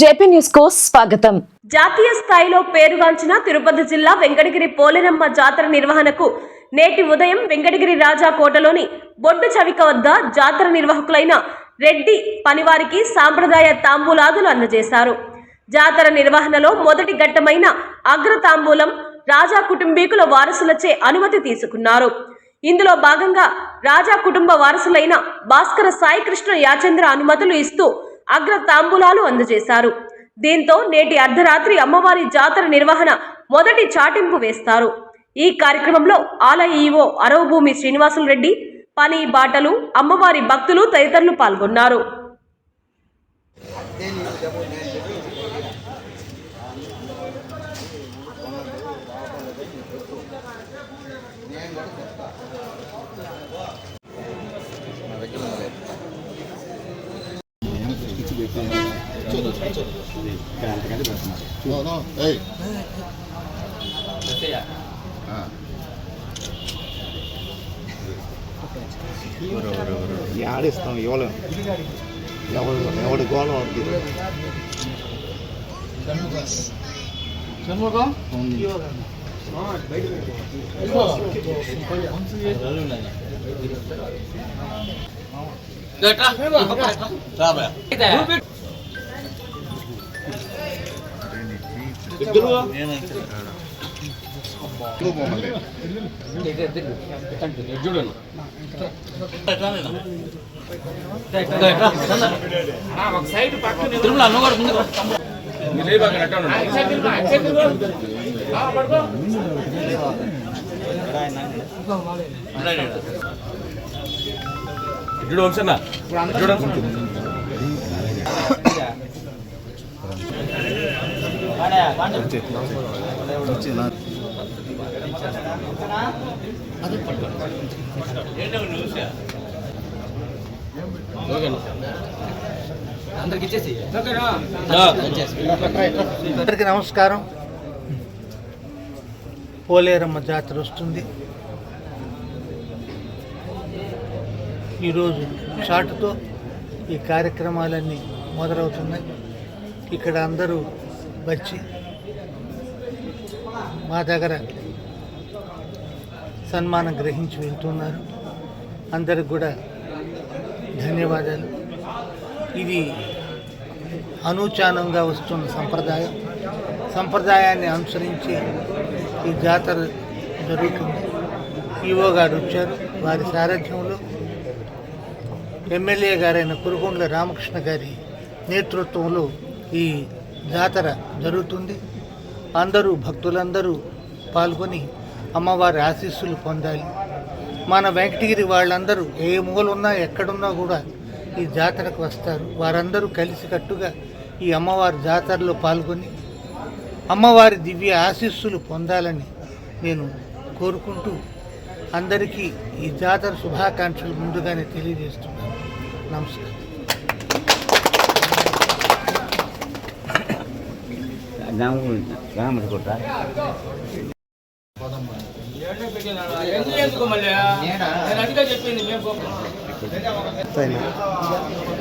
JP న్యూస్కు స్వాగతం. జాతీయ స్థాయిలో పేరుగాంచిన తిరుపతి జిల్లా వెంకటగిరి పోలేరమ్మ జాతర నిర్వహణకు నేటి ఉదయం వెంకటగిరి రాజా కోటలోని బొడ్డు చవిక వద్ద జాతర నిర్వాహకులైన రెడ్డి పనివారికి సాంప్రదాయ తాంబూలాదులు అందజేశారు. జాతర నిర్వహణలో మొదటి ఘట్టమైన అగ్ర తాంబూలం రాజా కుటుంబీకుల వారసులచే అనుమతి తీసుకున్నారు. ఇందులో భాగంగా రాజా కుటుంబ వారసులైన భాస్కర సాయికృష్ణ యాచంద్ర అనుమతులు ఇస్తూ అగ్ర తాంబూలాలు అందజేశారు. దీంతో నేటి అర్ధరాత్రి అమ్మవారి జాతర నిర్వహణ మొదటి చాటింపు వేస్తారు. ఈ కార్యక్రమంలో ఆలయ ఈవో అరవభూమి శ్రీనివాసులు రెడ్డి పని బాటలు అమ్మవారి భక్తులు తదితరులు పాల్గొన్నారు. No, no, hey. Ah. ఆడిస్తాం ఇవ్వలేం ఎవడు ఎవడి గోళం వాడికి నువ్వు మమ్మల్ని చూడు వంశన్న చూడు అందరికీ నమస్కారం. పోలేరమ్మ జాతర వస్తుంది. ఈరోజు చాటుతో ఈ కార్యక్రమాలన్నీ మొదలవుతున్నాయి. ఇక్కడ అందరూ వచ్చి మా దగ్గర సన్మానం గ్రహించి వెళ్తున్నారు. అందరికి కూడా ధన్యవాదాలు. ఇది అనూచానంగా వస్తున్న సంప్రదాయం. సంప్రదాయాన్ని అనుసరించి ఈ జాతర జరుగుతుంది. ఈవో గారు వచ్చారు. వారి సారథ్యంలో ఎమ్మెల్యే గారైన కురుకొండల రామకృష్ణ గారి నేతృత్వంలో ఈ జాతర జరుగుతుంది. అందరూ భక్తులందరూ పాల్గొని అమ్మవారి ఆశీస్సులు పొందాలి. మన వెంకటగిరి వాళ్ళందరూ ఏ మూలున్నా ఎక్కడున్నా కూడా ఈ జాతరకు వస్తారు. వారందరూ కలిసికట్టుగా ఈ అమ్మవారి జాతరలో పాల్గొని అమ్మవారి దివ్య ఆశీస్సులు పొందాలని నేను కోరుకుంటూ అందరికీ ఈ జాతర శుభాకాంక్షలు ముందుగానే తెలియజేస్తున్నాను. నమస్కారం.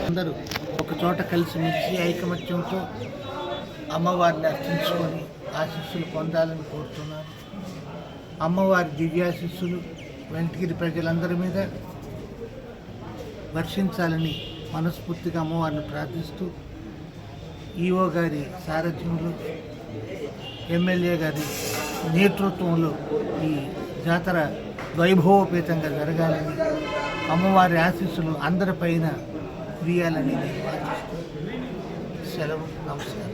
అందరూ ఒక చోట కలిసి మెలిసి ఐకమత్యంతో అమ్మవారిని అర్చించుకొని ఆశీస్సులు పొందాలని కోరుతున్నాను అమ్మవారి దివ్యాశిస్సులు వెంటగిరి ప్రజలందరి మీద వర్షించాలని మనస్ఫూర్తిగా అమ్మవారిని ప్రార్థిస్తూ ఈఓ గారి సారథ్యంలో ఎమ్మెల్యే గారి నేతృత్వంలో ఈ జాతర వైభవోపేతంగా జరగాలని అమ్మవారి ఆశీస్సులు అందరిపైన కురియాలని నేను సెలవు నమస్కారం.